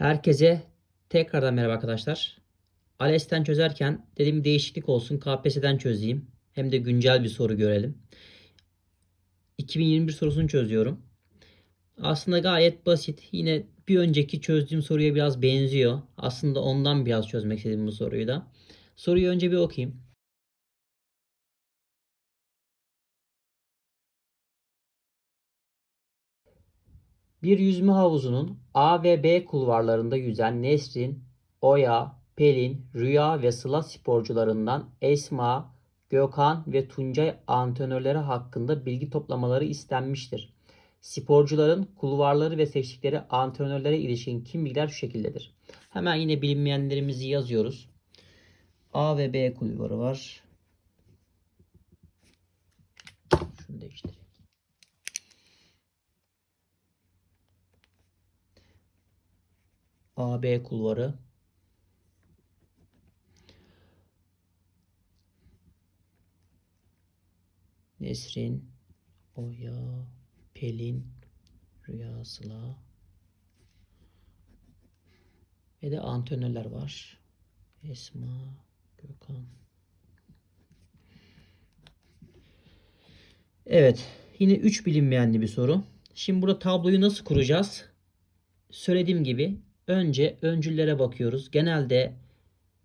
Herkese tekrardan merhaba arkadaşlar. ALES'ten çözerken dedim değişiklik olsun KPSS'den çözeyim. Hem de güncel bir soru görelim. 2021 sorusunu çözüyorum. Aslında gayet basit. Yine bir önceki çözdüğüm soruya biraz benziyor. Aslında ondan biraz çözmek istedim bu soruyu da. Soruyu önce bir okuyayım. Bir yüzme havuzunun A ve B kulvarlarında yüzen Nesrin, Oya, Pelin, Rüya ve Sıla sporcularından Esma, Gökhan ve Tuncay antrenörleri hakkında bilgi toplamaları istenmiştir. Sporcuların kulvarları ve seçtikleri antrenörlere ilişkin kim bilgiler şu şekildedir. Hemen yine bilinmeyenlerimizi yazıyoruz. A ve B kulvarı var. Şunu değiştireyim. AB kulvarı. Nesrin, Oya, Pelin, Rüya Sıla ve de antrenörler var. Esma, Gökhan. Evet, yine 3 bilinmeyenli bir soru. Şimdi burada tabloyu nasıl kuracağız? Söylediğim gibi önce öncüllere bakıyoruz. Genelde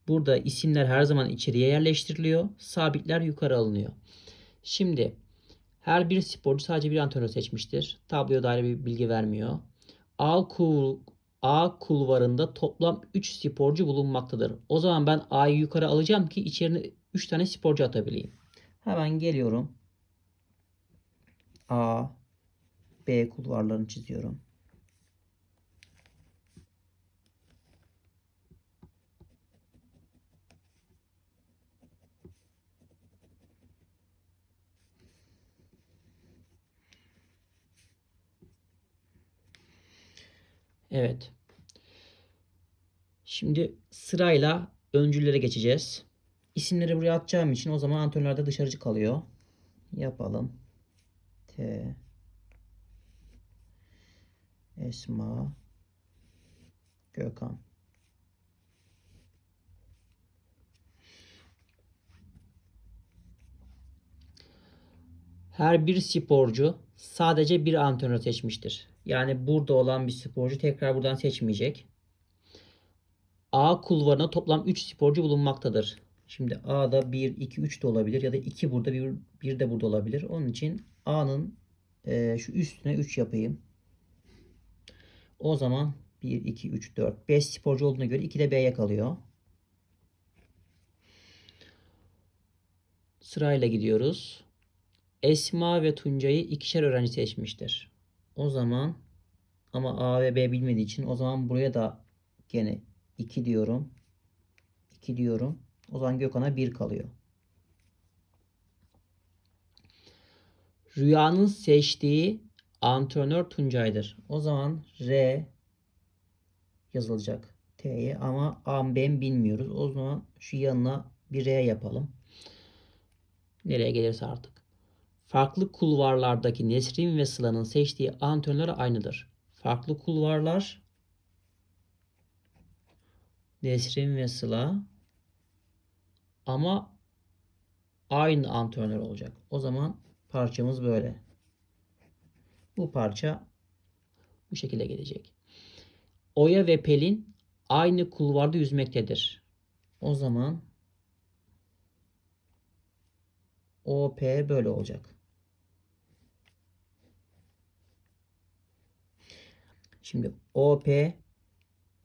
burada isimler her zaman içeriye yerleştiriliyor. Sabitler yukarı alınıyor. Şimdi her bir sporcu sadece bir antrenör seçmiştir. Tabloya dair bir bilgi vermiyor. A, kul, A kulvarında toplam 3 sporcu bulunmaktadır. O zaman ben A'yı yukarı alacağım ki içerine 3 tane sporcu atabileyim. Hemen geliyorum. A, B kulvarlarını çiziyorum. Evet. Şimdi sırayla öncüllere geçeceğiz. İsimleri buraya atacağım için o zaman antrenörler dışarıcı kalıyor. Yapalım. T Esma Gökhan Her bir sporcu sadece bir antrenör seçmiştir. Yani burada olan bir sporcu tekrar buradan seçmeyecek. A kulvarına toplam 3 sporcu bulunmaktadır. Şimdi A'da 1, 2, 3 de olabilir ya da 2 burada 1, 1 de burada olabilir. Onun için A'nın e, şu üstüne 3 yapayım. O zaman 1, 2, 3, 4, 5 sporcu olduğuna göre 2 de B'ye kalıyor. Sırayla gidiyoruz. Esma ve Tuncay'ı ikişer öğrenci seçmiştir. O zaman ama A ve B bilmediği için o zaman buraya da gene 2 diyorum. 2 diyorum. O zaman Gökhan'a 1 kalıyor. Rüyanın seçtiği antrenör Tuncay'dır. O zaman R yazılacak T'ye ama A B bilmiyoruz. O zaman şu yanına bir R yapalım. Nereye gelirse artık. Farklı kulvarlardaki Nesrin ve Sıla'nın seçtiği antrenörler aynıdır. Farklı kulvarlar Nesrin ve Sıla ama aynı antrenör olacak. O zaman parçamız böyle. Bu parça bu şekilde gelecek. Oya ve Pelin aynı kulvarda yüzmektedir. O zaman OP böyle olacak. Şimdi OP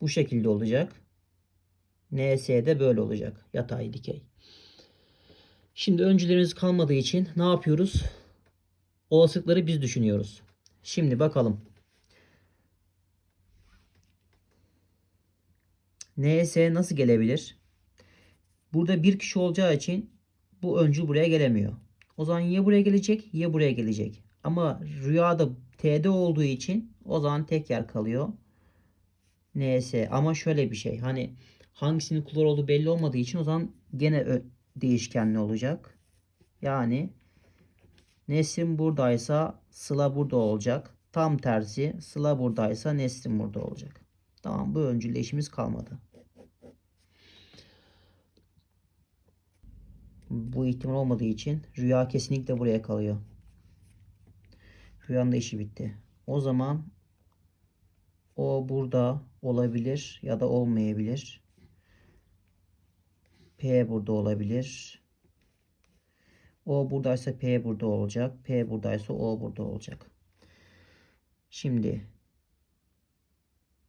bu şekilde olacak. NS de böyle olacak. Yatay dikey. Şimdi öncülerimiz kalmadığı için ne yapıyoruz? Olasılıkları biz düşünüyoruz. Şimdi bakalım. NS nasıl gelebilir? Burada bir kişi olacağı için bu öncü buraya gelemiyor. O zaman ya buraya gelecek ya buraya gelecek. Ama rüyada T'de olduğu için o zaman tek yer kalıyor. NS ama şöyle bir şey hani hangisinin kulvar olduğu belli olmadığı için o zaman gene değişkenli olacak. Yani Nesrin buradaysa Sıla burada olacak. Tam tersi Sıla buradaysa Nesrin burada olacak. Tamam bu öncülle işimiz kalmadı. Bu ihtimal olmadığı için rüya kesinlikle buraya kalıyor. Rüyanın da işi bitti. O zaman o burada olabilir ya da olmayabilir. P burada olabilir. O buradaysa P burada olacak. P buradaysa O burada olacak. Şimdi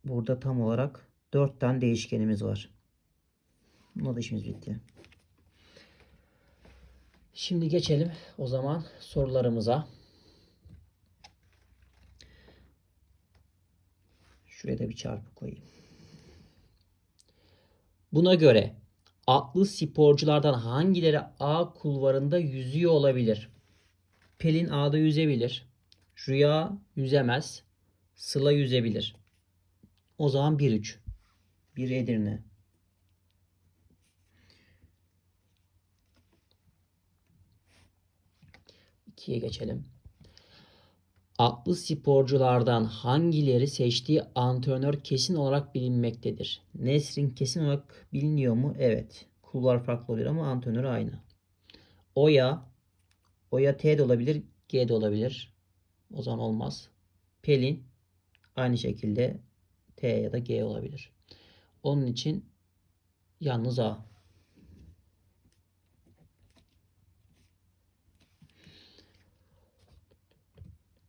burada tam olarak 4 tane değişkenimiz var. Buna da işimiz bitti. Şimdi geçelim o zaman sorularımıza. Şuraya da bir çarpı koyayım. Buna göre atlı sporculardan hangileri A kulvarında yüzüyor olabilir? Pelin A'da yüzebilir. Rüya yüzemez. Sıla yüzebilir. O zaman 1-3. 1 Edirne. İkiye geçelim. Atlı sporculardan hangileri seçtiği antrenör kesin olarak bilinmektedir? Nesrin kesin olarak biliniyor mu? Evet. Kulvar farklı oluyor ama antrenörü aynı. Oya Oya T de olabilir, G de olabilir. O zaman olmaz. Pelin aynı şekilde T ya da G olabilir. Onun için yalnız A.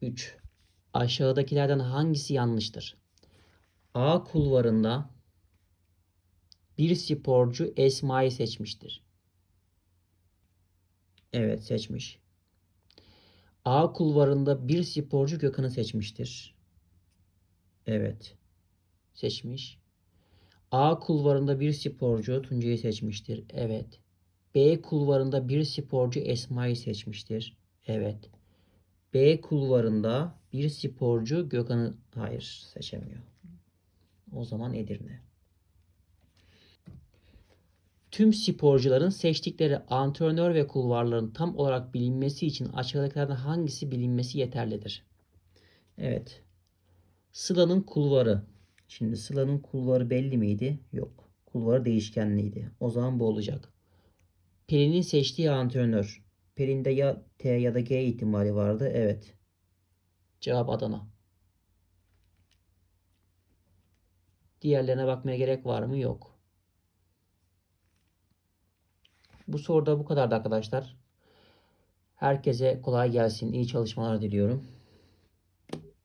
Üç. Aşağıdakilerden hangisi yanlıştır? A kulvarında bir sporcu Esma'yı seçmiştir. Evet seçmiş. A kulvarında bir sporcu Gökhan'ı seçmiştir. Evet. Seçmiş. A kulvarında bir sporcu Tuncay'ı seçmiştir. Evet. B kulvarında bir sporcu Esma'yı seçmiştir. Evet. B kulvarında bir sporcu Gökhan'ı hayır seçemiyor. O zaman Edirne. Tüm sporcuların seçtikleri antrenör ve kulvarların tam olarak bilinmesi için aşağıdakilerden hangisi bilinmesi yeterlidir? Evet. Sıla'nın kulvarı. Şimdi Sıla'nın kulvarı belli miydi? Yok. Kulvarı değişkenliydi. O zaman bu olacak. Pelin'in seçtiği antrenör. Pelin'de ya T ya da G ihtimali vardı. Evet. Cevap Adana. Diğerlerine bakmaya gerek var mı? Yok. Bu soruda bu kadardı arkadaşlar. Herkese kolay gelsin. İyi çalışmalar diliyorum.